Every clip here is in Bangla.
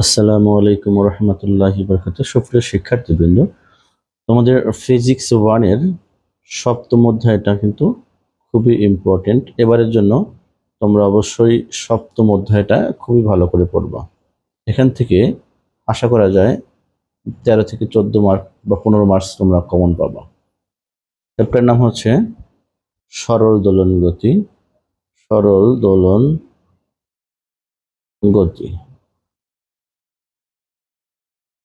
আসসালামু আলাইকুম রহমতুল্লাহি বরকাত সুপ্রিয় শিক্ষার্থীবৃন্দ, তোমাদের ফিজিক্স ওয়ানের সপ্তম অধ্যায়টা কিন্তু খুবই ইম্পর্টেন্ট এবারের জন্য তোমরা অবশ্যই সপ্তম অধ্যায়টা খুবই ভালো করে পড়বা। এখান থেকে আশা করা যায় তেরো থেকে চোদ্দ মার্ক বা পনেরো মার্কস তোমরা কমন পাবা। চ্যাপ্টার নাম হচ্ছে সরল দোলন গতি। সরল দোলন গতি।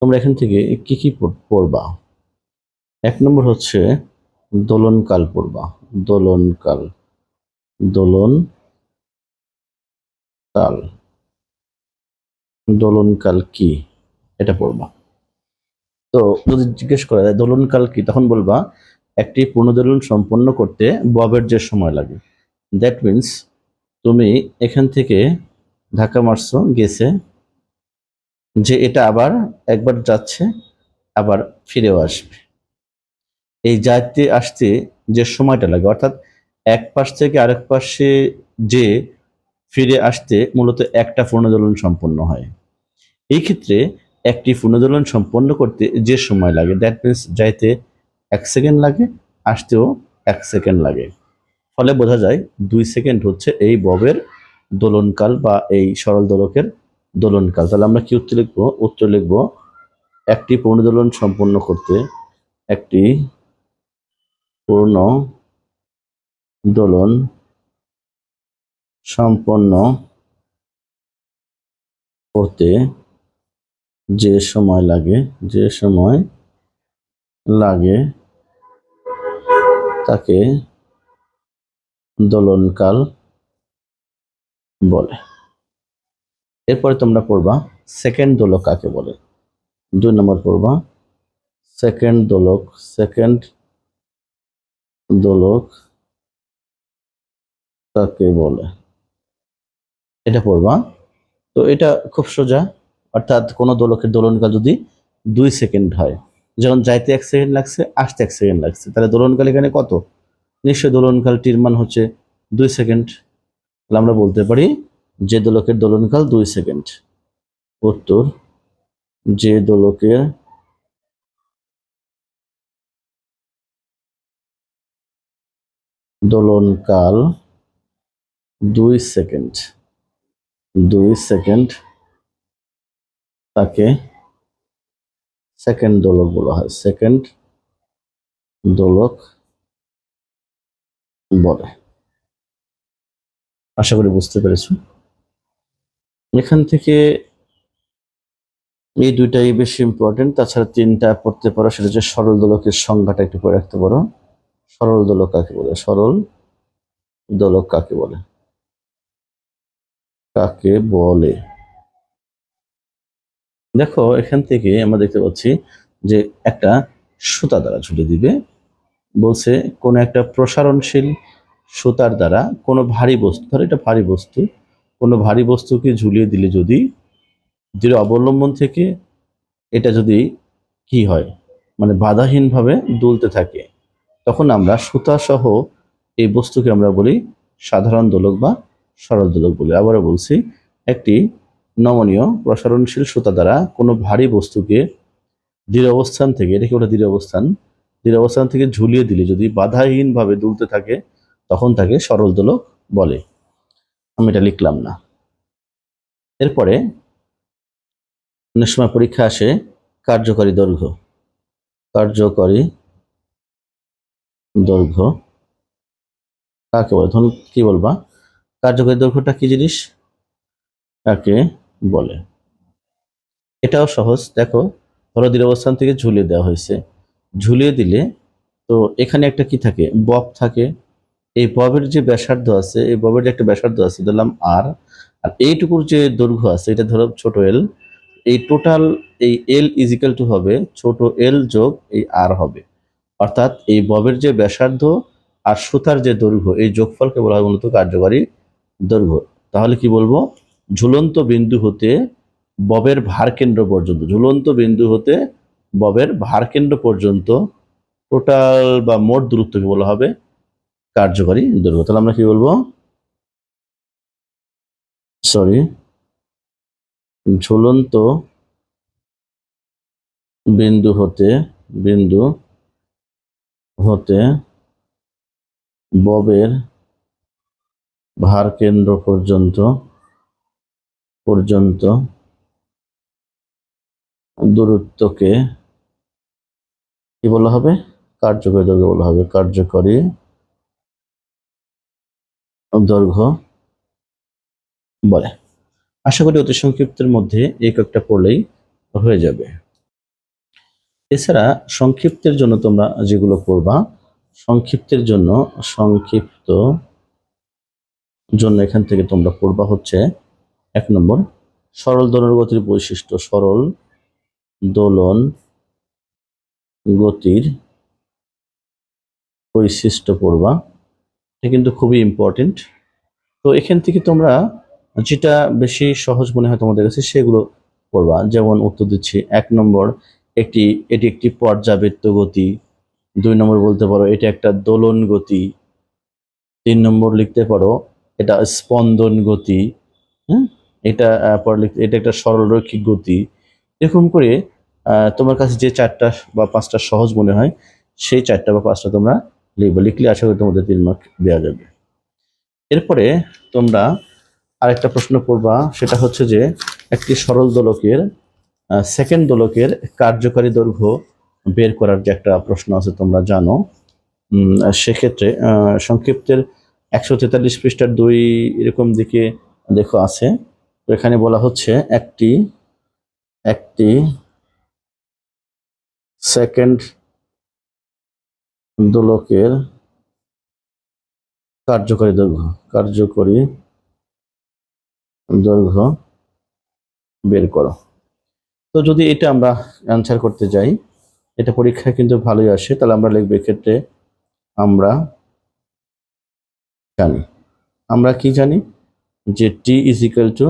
তোমরা এখান থেকে কি কি পড়বা? এক নম্বর হচ্ছে দোলনকাল পড়বা। দোলনকাল। দোলন কাল দোলনকাল কি? এটা পড়বা। তো যদি জিজ্ঞেস করা যায় দোলনকাল কি, তখন বলবা একটি পুনর্দোলন সম্পন্ন করতে ববের যে সময় লাগে। দ্যাট মিন্স তুমি এখান থেকে ধাক্কা মারছো, গেছে যে এটা আবার একবার যাচ্ছে, আবার ফিরেও আসবে। এই যাইতে আসতে যে সময়টা লাগে, অর্থাৎ এক পাশ থেকে আরেক পাশে যে ফিরে আসতে মূলত একটা পূর্ণদোলন সম্পন্ন হয়। এই ক্ষেত্রে একটি পূর্ণদোলন সম্পন্ন করতে যে সময় লাগে দ্যাট মিনস যাইতে এক সেকেন্ড লাগে, আসতেও এক সেকেন্ড লাগে। ফলে বোঝা যায় দুই সেকেন্ড হচ্ছে এই ববের দোলনকাল বা এই সরল দোলকের দোলনকাল তাহলে আমরা কি উত্তর লিখব? উত্তর লিখব, একটি পূর্ণদোলন সম্পন্ন করতে একটি পূর্ণ দোলন সম্পন্ন করতে যে সময় লাগে, যে সময় লাগে তাকে দোলনকাল বলে। এরপরে তোমরা পড়বা সেকেন্ড দোলক কাকে বলে? দুই নম্বর পড়বা সেকেন্ড দোলক সেকেন্ড দোলক কাকে বলে? এটা পড়বা। তো এটা খুব সোজা, অর্থাৎ কোনো দোলকের দোলনকাল যদি দুই সেকেন্ড হয়, যেমন যাইতে এক সেকেন্ড লাগছে, আসতে এক সেকেন্ড লাগছে, তাহলে দোলনকাল এখানে কত? নিশ্চয় দোলনকালটির মান হচ্ছে দুই সেকেন্ড তাহলে আমরা বলতে পারি যে দোলকের দোলনকাল দুই সেকেন্ড। উত্তর, যে দোলকের দোলনকাল দুই সেকেন্ড। দুই সেকেন্ড তাকে সেকেন্ড দোলক বলা হয়। সেকেন্ড দোলক বলে। আশা করি বুঝতে পেরেছ। এখান থেকে এই দুইটাই বেশি ইম্পর্টেন্ট তাছাড়া তিনটা পড়তে পারো, সেটা হচ্ছে সরল দোলকের সংজ্ঞাটা একটু পড়ে রাখতে পারো। সরল দোলক কাকে বলে? সরল দোলক কাকে বলে? কাকে বলে? দেখো, এখান থেকে আমরা দেখতে পাচ্ছি যে একটা সুতা দ্বারা ঝুলে দিবে। বলছে, কোনো একটা প্রসারণশীল সুতার দ্বারা কোনো ভারী বস্তু, ধরো এটা ভারী বস্তু কোনো ভারী বস্তুকে ঝুলিয়ে দিলে যদি দৃঢ় অবলম্বন থেকে এটা যদি কি হয় মানে বাধাহীনভাবে দুলতে থাকে, তখন আমরা সুতা সহ এই বস্তুকে আমরা বলি সাধারণ দোলক বা সরল দোলক বলি। আবারও বলছি, একটি নমনীয় প্রসারণশীল সুতা দ্বারা কোনো ভারী বস্তুকে দৃঢ় অবস্থান থেকে এটাকে ওটা দৃঢ় অবস্থান? দৃঢ় অবস্থান থেকে ঝুলিয়ে দিলে যদি বাধাহীনভাবে দুলতে থাকে, তখন তাকে সরল দোলক বলে। আমি এটা লিখলাম না। এরপরে অনেক সময় পরীক্ষা আসে কার্যকরী দৈর্ঘ্য। কার্যকরী দৈর্ঘ্য কাকে বলে? তখন কি বলবা? কার্যকরী দৈর্ঘ্যটা কি জিনিস? কাকে বলে। এটাও সহজ। দেখো ধরো দৃঢ় অবস্থান থেকে ঝুলিয়ে দেওয়া হয়েছে। ঝুলিয়ে দিলে তো এখানে একটা কি থাকে? বব থাকে। এই ববের যে ব্যাসার্ধ আছে, এই ববের যে একটা ব্যাসার্ধ আছে ধরলাম আর আর এইটুকুর যে দৈর্ঘ্য আছে, এটা ধরো ছোট এল এই টোটাল এই এল ইজিক্যাল টু হবে, ছোট এল যোগ এই আর হবে। অর্থাৎ এই ববের যে ব্যাসার্ধ আর সুতার যে দৈর্ঘ্য, এই যোগফলকে বলা হয় মূলত কার্যকারী দৈর্ঘ্য। তাহলে কি বলব? ঝুলন্ত বিন্দু হতে ববের ভার কেন্দ্র পর্যন্ত, ঝুলন্ত বিন্দু হতে ববের ভার কেন্দ্র পর্যন্ত টোটাল বা মোট দূরত্বকে বলা হবে। কার্যকারী দৈর্ঘ্য তাহলে আমরা কি বলব? সরি ঝুলন্ত বিন্দু হতে বিন্দু হতে ববের ভার কেন্দ্র পর্যন্ত পর্যন্ত দূরত্বকে কি বলা হবে? কার্যকরী দৈর্ঘ্য বলা হবে। কার্যকরী দৈর্ঘ্য বলে। আশা করি অতি সংক্ষিপ্তের মধ্যে এই কয়েকটা পড়লেই হয়ে যাবে। এছাড়া সংক্ষিপ্তের জন্য তোমরা যেগুলো করবা সংক্ষিপ্তের জন্য, সংক্ষিপ্ত জন্য এখান থেকে তোমরা পড়বা হচ্ছে এক নম্বর, সরল দোলন গতির বৈশিষ্ট্য, সরল দোলন গতির বৈশিষ্ট্য পড়বা। এটা কিন্তু খুবই ইম্পর্টেন্ট তো এখান থেকে তোমরা যেটা বেশি সহজ মনে হয় তোমাদের কাছে সেগুলো করবা যেমন উত্তর দিচ্ছি, এক নম্বর, একটি, এটি একটি পর্যাবৃত্ত গতি। দুই নম্বর বলতে পারো, এটা একটা দোলন গতি। তিন নম্বর লিখতে পারো, এটা স্পন্দন গতি। হ্যাঁ? এটা পরে লিখতে, এটা একটা সরলরৈখিক গতি। এরকম করে তোমার কাছে যে চারটা বা পাঁচটা সহজ মনে হয়, সেই চারটা বা পাঁচটা তোমরা লিখবে। লিখলে আশা করি তোমাদের তিন মার্ক দেওয়া যাবে। এরপরে তোমরা আরেকটা প্রশ্ন করবা, সেটা হচ্ছে যে একটি সরল দোলকের সেকেন্ড দোলকের কার্যকারী দৈর্ঘ্য বের করার যে একটা প্রশ্ন আছে তোমরা জানো। সেক্ষেত্রে সংক্ষিপ্তের একশো তেতাল্লিশ পৃষ্ঠার দুই এরকম দিকে দেখো আছে। তো এখানে বলা হচ্ছে একটি একটি সেকেন্ড দোলকের কার্যকরী দৈর্ঘ্য কার্যকরী দৈর্ঘ্য বের করো। তো যদি এটা আমরা অ্যান্সার করতে যাই, এটা পরীক্ষায় কিন্তু ভালোই আসে, তাহলে আমরা লিখব ক্ষেত্রে আমরা জানি। আমরা কি জানি? যে T is equal to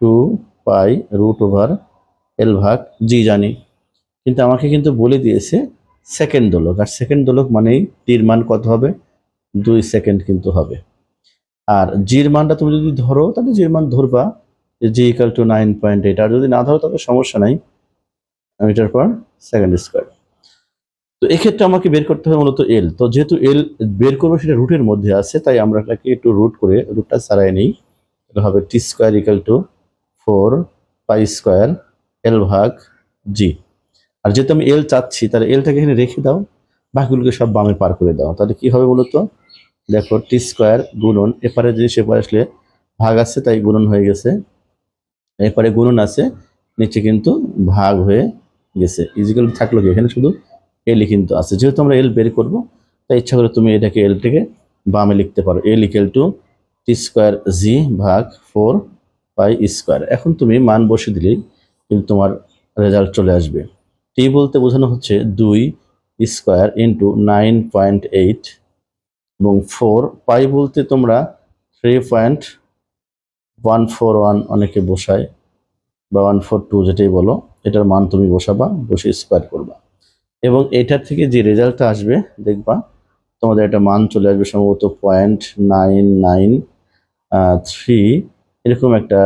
two pi root over L ভাগ জি জানি। কিন্তু আমাকে কিন্তু বলে দিয়েছে সেকেন্ড দোলক। আর সেকেন্ড দোলক মানেই টির মান কত হবে? দুই সেকেন্ড কিন্তু হবে। আর জির মানটা তুমি যদি ধরো, তাহলে জির মান ধরবা G equal to nine point eight আর যদি না ধরো, তাহলে সমস্যা নাই। Metre per second square. তো এক্ষেত্রে আমাকে বের করতে হবে মূলত এল তো যেহেতু এল বের করব সেটা রুটের মধ্যে আছে, তাই আমরা এটাকে একটু রুট করে রুটটা ছাড়াই নিই। এটা হবে T square equal to four pi square L ভাগ জি আর যেহেতু আমি এল চাচ্ছি, তাহলে এলটাকে এখানে রেখে দাও, বাকিগুলোকে সব বামে পার করে দাও। তাহলে কি হবে বলতো? দেখো টি স্কোয়ার গুণন, এপারে যদি সেপারে আসলে ভাগ আছে, তাই গুণন হয়ে গেছে। এরপরে গুণন আছে, নিচে কিন্তু ভাগ হয়ে গেছে। ইজিক্যাল থাকল কি? এখানে শুধু এলই কিন্তু আছে। যেহেতু আমরা এল বের করব, তাই ইচ্ছা করে তুমি এটাকে এল থেকে বামে লিখতে পারো। L equal to T square G ভাগ ফোর পাই স্কোয়ার এখন তুমি মান বসে দিলেই কিন্তু তোমার রেজাল্ট চলে আসবে। টি বলতে বোঝানো হচ্ছে দুই square into nine point eight এবং ফোর। পাই বলতে তোমরা three point one four one অনেকে বসায়, বা ওয়ান ফোর টু যেটাই বলো, এটার মান তুমি বসাবা, বসে স্কোয়ার করবা। এবং এটার থেকে যে রেজাল্টটা আসবে, দেখবা, তোমাদের একটা মান চলে আসবে সম্ভবত পয়েন্ট নাইন নাইন থ্রি, এরকম একটা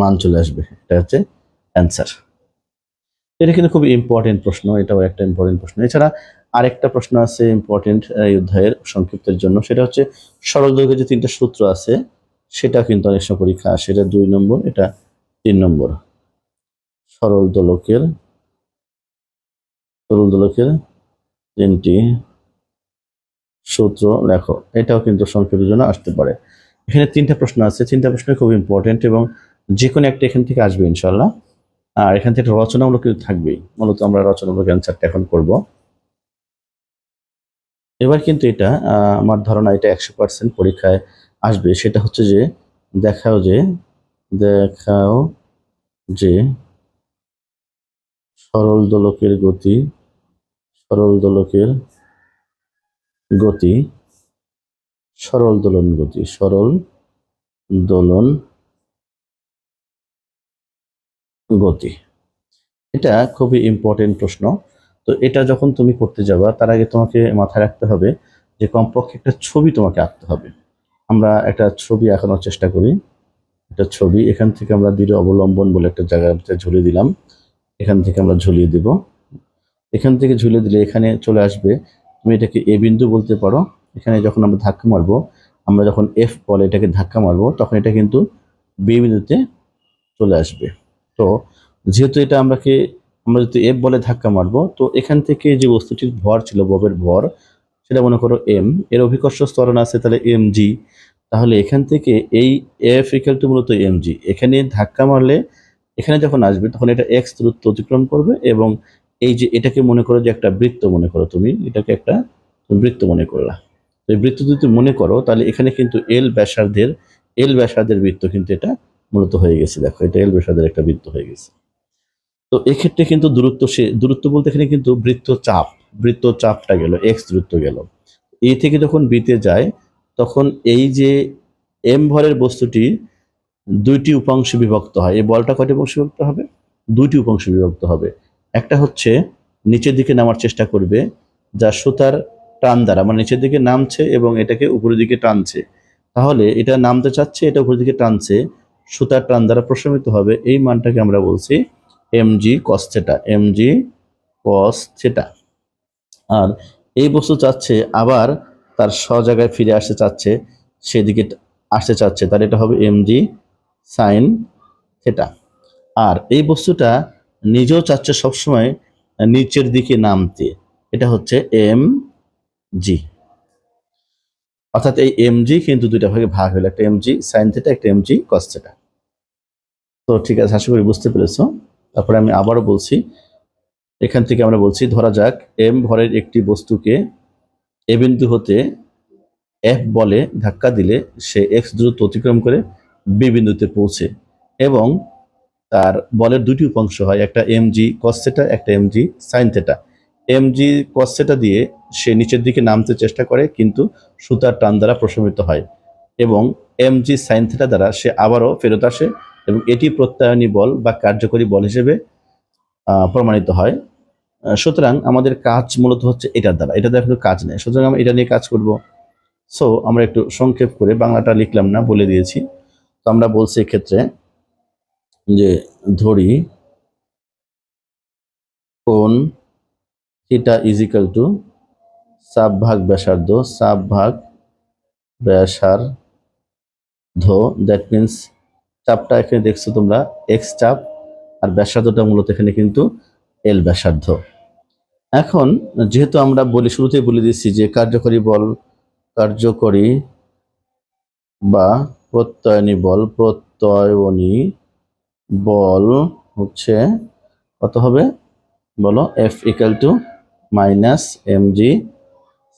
মান চলে আসবে। এটা হচ্ছে অ্যান্সার এটা কিন্তু খুব ইম্পর্টেন্ট প্রশ্ন, এটাও একটা ইম্পর্টেন্ট প্রশ্ন। এছাড়া আরেকটা প্রশ্ন আছে ইম্পর্টেন্ট এই অধ্যায়ের সংক্ষিপ্তের জন্য, সেটা হচ্ছে সরল দৈর্ঘ্যের যে তিনটা সূত্র আছে সেটা কিন্তু অনেক সময় পরীক্ষা আসে। এটা দুই নম্বর, এটা তিন নম্বর। সরল দোলকের সরল দোলকের তিনটি সূত্র লেখো, এটাও কিন্তু সংক্ষিপ্তের জন্য আসতে পারে। এখানে তিনটা প্রশ্ন আছে, তিনটা প্রশ্ন খুব ইম্পর্টেন্ট এবং যে কোনো একটা এখান থেকে আসবে ইনশাল্লাহ আর এখান থেকে রচনামূলক কিন্তু থাকবেই। মূলত আমরা রচনামূলক অ্যান্সারটা এখন করব। এবার কিন্তু এটা আমার ধারণা এটা একশো পার্সেন্ট পরীক্ষায় আসবে। সেটা হচ্ছে যে, দেখাও যে দেখাও যে, সরল দোলকের গতি, সরল দোলকের গতি, সরল দোলন গতি, সরল দোলন গতি? এটা খুবই ইম্পর্টেন্ট প্রশ্ন। তো এটা যখন তুমি করতে যাবা, তার আগে তোমাকে মাথায় রাখতে হবে যে কমপক্ষে একটা ছবি তোমাকে আঁকতে হবে। আমরা একটা ছবি আঁকানোর চেষ্টা করি। একটা ছবি, এখান থেকে আমরা দৃঢ় অবলম্বন বলে একটা জায়গাতে ঝুলিয়ে দিলাম। এখান থেকে আমরা ঝুলিয়ে দিব। এখান থেকে ঝুলিয়ে দিলে এখানে চলে আসবে। তুমি এটাকে এ বিন্দু বলতে পারো। এখানে যখন আমরা ধাক্কা মারবো, আমরা যখন এফ বলে এটাকে ধাক্কা মারবো, তখন এটা কিন্তু বি বিন্দুতে চলে আসবে। তো যেহেতু এটা আমরাকে, আমরা যদি এফ বলে ধাক্কা মারবো, তো এখান থেকে যে বস্তুটির ভর ছিল, ববের ভর, সেটা মনে করো এম এর অভিকর্ষ স্তরণ আছে তাহলে এম জি তাহলে এখান থেকে এই এফ ইকাল টু মূলত এম জি এখানে ধাক্কা মারলে, এখানে যখন আসবে, তখন এটা এক্স দূরত্ব অতিক্রম করবে এবং এই যে এটাকে মনে করো যে একটা বৃত্ত মনে করো তুমি, এটাকে একটা বৃত্ত মনে করলা। তো এই বৃত্ত যদি মনে করো, তাহলে এখানে কিন্তু এল ব্যাসার্ধের এল ব্যাসার্ধের বৃত্ত কিন্তু এটা মূলত হয়ে গেছে, দেখো, এটা এল ব্যাসার্ধের একটা বৃত্ত হয়ে গেছে। তো এক্ষেত্রে কিন্তু দূরত্ব সে, দূরত্ব বলতে এখানে কিন্তু বৃত্ত চাপ, বৃত্ত চাপটা গেল এক্স দূরত্ব গেল। এ থেকে যখন বিতে যায়, তখন এই যে এম ভরের বস্তুটি দুইটি উপাংশে বিভক্ত হয়, এই বলটা কয়টি উপাংশে বিভক্ত হবে? দুইটি উপাংশে বিভক্ত হবে। একটা হচ্ছে নিচের দিকে নামার চেষ্টা করবে, যা সুতার টান দ্বারা মানে নিচের দিকে নামছে এবং এটাকে উপরের দিকে টানছে। তাহলে এটা নামতে চাচ্ছে, এটা উপরের দিকে টানছে সুতার টান দ্বারা প্রশমিত হবে। এই মানটাকে আমরা বলছি M G cos theta M G cos theta আর এই বস্তু চাচ্ছে আবার তার স্ব জায়গায় ফিরে আসতে চাচ্ছে, সেদিকে আসতে চাচ্ছে তাহলে এটা হবে এম জি সাইন থেটা আর এই বস্তুটা নিজেও চাচ্ছে সবসময় নিচের দিকে নামতে, এটা হচ্ছে এম জি অর্থাৎ এই এম জি কিন্তু দুইটা ভাগে ভাগ হলো, একটা এম জি সাইন থেটা একটা এম জি কস থেটা তো ঠিক আছে, আশা করি বুঝতে পেরেছ। তারপরে আমি আবারও বলছি, এখান থেকে আমরা বলছি, ধরা যাক এম ভরের একটি বস্তুকে এ বিন্দু হতে এফ বলে ধাক্কা দিলে সে এক্স দ্রুত অতিক্রম করে বি বিন্দুতে পৌঁছে এবং তার বলের দুটি উপাংশ হয়, একটা এম জি কসেটা একটা M G sine theta M G কসেটা দিয়ে সে নিচের দিকে নামতে চেষ্টা করে, কিন্তু সুতার টান দ্বারা প্রশমিত হয় এবং এম জি সাইন থেটা দ্বারা সে আবারও ফেরত আসে এবং এটি প্রত্যায়নী বল বা কার্যকরী বল হিসেবে প্রমাণিত হয়। সুতরাং আমাদের কাজ মূলত হচ্ছে এটার দ্বারা। এটা দ্বারা কাজ নেই। সুতরাং আমরা এটা নিয়ে কাজ করব। সো আমরা একটু সংক্ষেপ করে বাংলাটা লিখলাম না, বলে দিয়েছি। তো আমরা বলছি এক্ষেত্রে যে ধরি কোন থিটা ইজিক্যাল টু সাব ভাগ ব্যাসার্ধ সাব ভাগ ব্যাসার্ধ। দ্যাট মিন্স চাপটা এখানে দেখছ তোমরা এক্স চাপ আর ব্যাসার্ধটা মূলত এখানে কিন্তু এল ব্যাসার্ধ। এখন যেহেতু আমরা বলি, শুরুতেই বলে দিচ্ছি যে কার্যকরী বল, কার্যকরী বা প্রত্যয়নী বল প্রত্যয়নী বল হচ্ছে কত হবে? বলো F equal to minus M G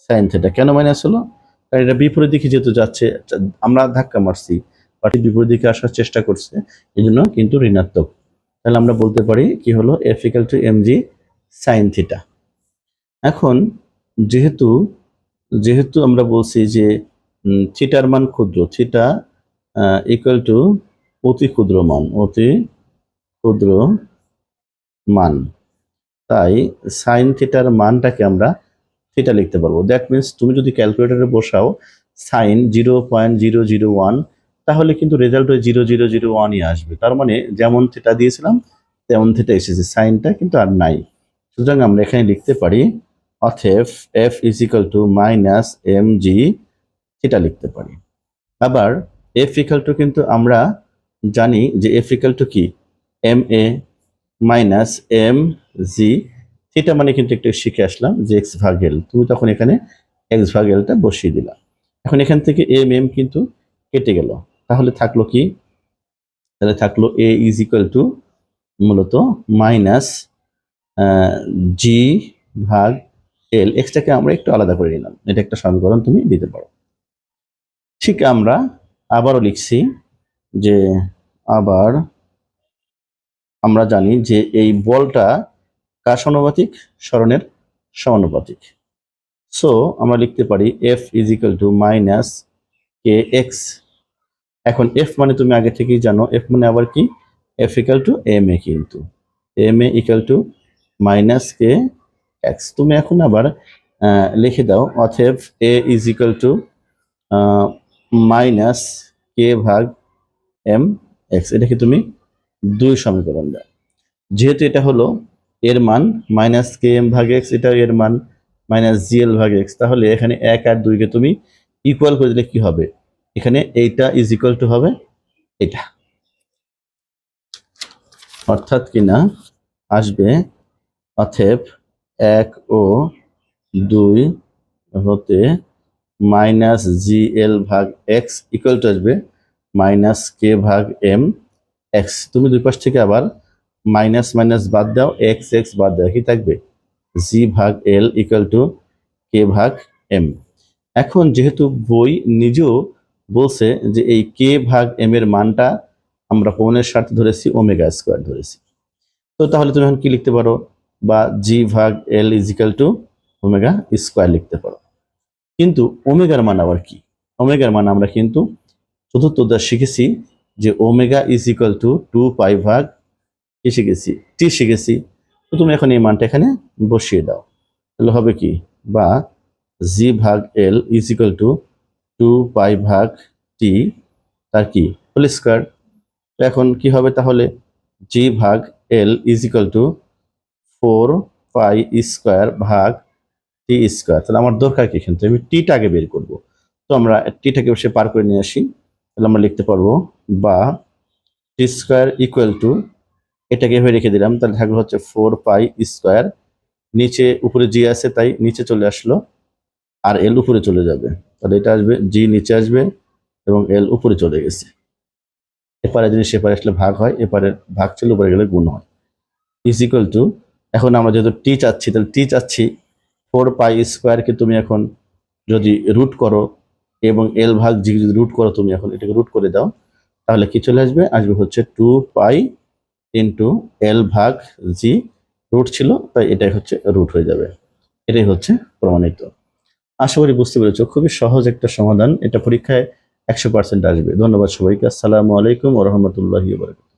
sine theta. কেন মাইনাস হলো? কারণ এটা বিপরীত দিকে যেহেতু যাচ্ছে, আমরা ধাক্কা মারছি পার্টি বিপরীত দিকে আসার চেষ্টা করছে এই কিন্তু ঋণাত্মক। তাহলে আমরা বলতে পারি কি হলো? F equal to M G sine theta এখন যেহেতু যেহেতু আমরা বলছি যে থিটার মান ক্ষুদ্র থিটা ইকুয়াল টু অতি ক্ষুদ্র মান অতি ক্ষুদ্র মান। তাই সাইন থিটার মানটাকে আমরা থিটা লিখতে পারব। দ্যাট মিন্স তুমি যদি ক্যালকুলেটরে বসাও sine zero point zero zero one তাহলে কিন্তু রেজাল্ট ওই জিরো জিরো জিরো ওয়ানই আসবে। তার মানে যেমন থিটা দিয়েছিলাম, তেমন থিটা এসেছে। সাইনটা কিন্তু আর নাই। সুতরাং আমরা এখানে লিখতে পারি অথেফ F is equal to minus M G theta লিখতে পারি। আবার এফ ইকাল টু কিন্তু আমরা জানি যে এফ ইকাল টু কি? M A minus M G. Theta মানে কিন্তু একটু শিখে আসলাম যে এক্স ভাগ এল তুমি তখন এখানে এক্স ভাগ এলটা বসিয়ে দিলা। এখন এখান থেকে এম এম কিন্তু কেটে গেল। তাহলে থাকল কি? তাহলে থাকল এ ইজ ইকুয়াল টু মূলত মাইনাস জি ভাগ এল। এক্সটাকে আমরা একটু আলাদা করে নিলাম। এটা একটা সমীকরণ তুমি দিতে পারো। ঠিক আমরা আবারও লিখছি যে আবার আমরা জানি যে এই বলটা কার সমানুপাতিক? স্মরণের সমানুপাতিক। সো আমরা লিখতে পারি F is equal to minus K X এখন এফ মানে তুমি আগে থেকেই জানো এফ মানে আবার কি? F equal to M A কিন্তু। M A equal to minus K X তুমি এখন আবার লিখে দাও অথেব A is equal to minus K ভাগ এম এক্স এটাকে তুমি দুই সমীকরণ দেয়। যেহেতু এটা হলো এর মান মাইনাস কে এম ভাগ এক্স এটা এর মান মাইনাস জিএল ভাগ এক্স তাহলে এখানে এক আর দুইকে তুমি ইকুয়াল করে দিলে কি হবে? এখানে এইটা ইজ ইকুয়াল টু হবে এটা। অর্থাৎ কিনা আসবে অথেব এক ও দুই হতে মাইনাস জি এল ভাগ এক্স ইকুয়াল টু আসবে মাইনাস কে ভাগ এম এক্স তুমি দুই পাশ থেকে আবার মাইনাস মাইনাস বাদ দাও এক্স এক্স বাদ দাও কি থাকবে। জি ভাগ এল ইকুয়াল টু কে ভাগ এম এখন যেহেতু বই নিজেও বলছে যে এই কে ভাগ এম এর মানটা আমরা পৌনের স্বার্থে ধরেছি, ওমেগা স্কোয়ার ধরেছি। তো তাহলে তুমি এখন কি লিখতে পারো? বা জি ভাগ L is equal to omega square লিখতে পারো। কিন্তু ওমেগার মান আবার কি? ওমেগার মান আমরা কিন্তু চতুর্থ শিখেছি যে omega is equal to two pi ভাগ কি শিখেছি, টি শিখেছি। তো তুমি এখন এই মানটা এখানে বসিয়ে দাও। তাহলে হবে কি? বা জি ভাগ L is equal to two pi ভাগ টি, তার কি? Whole square. এখন কি হবে তাহলে? জি ভাগ L is equal to four pi square ভাগ টি স্কোয়ার। তাহলে আমার দরকার কি এখান থেকে? আমি টিটা আগে বের করব। তো আমরা টিটাকে বসে পার করে নিয়ে আসি। তাহলে আমরা লিখতে পারব বা টি স্কোয়ার ইকুয়াল টু এটাকে এভাবে রেখে দিলাম, তাহলে থাকল হচ্ছে ফোর পাই স্কোয়ার নিচে উপরে জি আছে, তাই নিচে চলে আসলো, আর এল উপরে চলে যাবে। তাহলে এটা আসবে জি নিচে আসবে এবং এল উপরে চলে গেছে। এপারে জিনিস এপারে আসলে ভাগ হয়, এপারে ভাগ ছিল, উপরে গেলে গুণ হয়। ইজ ইকুয়াল টু এখন আমরা যেহেতু টি চাচ্ছি, তাহলে টি চাচ্ছি ফোর পাই স্কোয়ারকে তুমি এখন যদি রুট করো, এবং এল ভাগ জি যদি রুট করো, তুমি এখন এটাকে রুট করে দাও। তাহলে কি চলে আসবে? আসবে হচ্ছে টু পাই ইন্টু এল ভাগ জি রুট ছিল, তাই এটাই হচ্ছে রুট হয়ে যাবে। এটাই হচ্ছে প্রমাণিত। আশা করি বুঝতে পেরেছ, খুবই সহজ একটা সমাধান। এটা পরীক্ষায় একশো পার্সেন্ট আসবে। ধন্যবাদ সবাইকে। আসসালামু আলাইকুম রহমতুল্লাহ বারকাত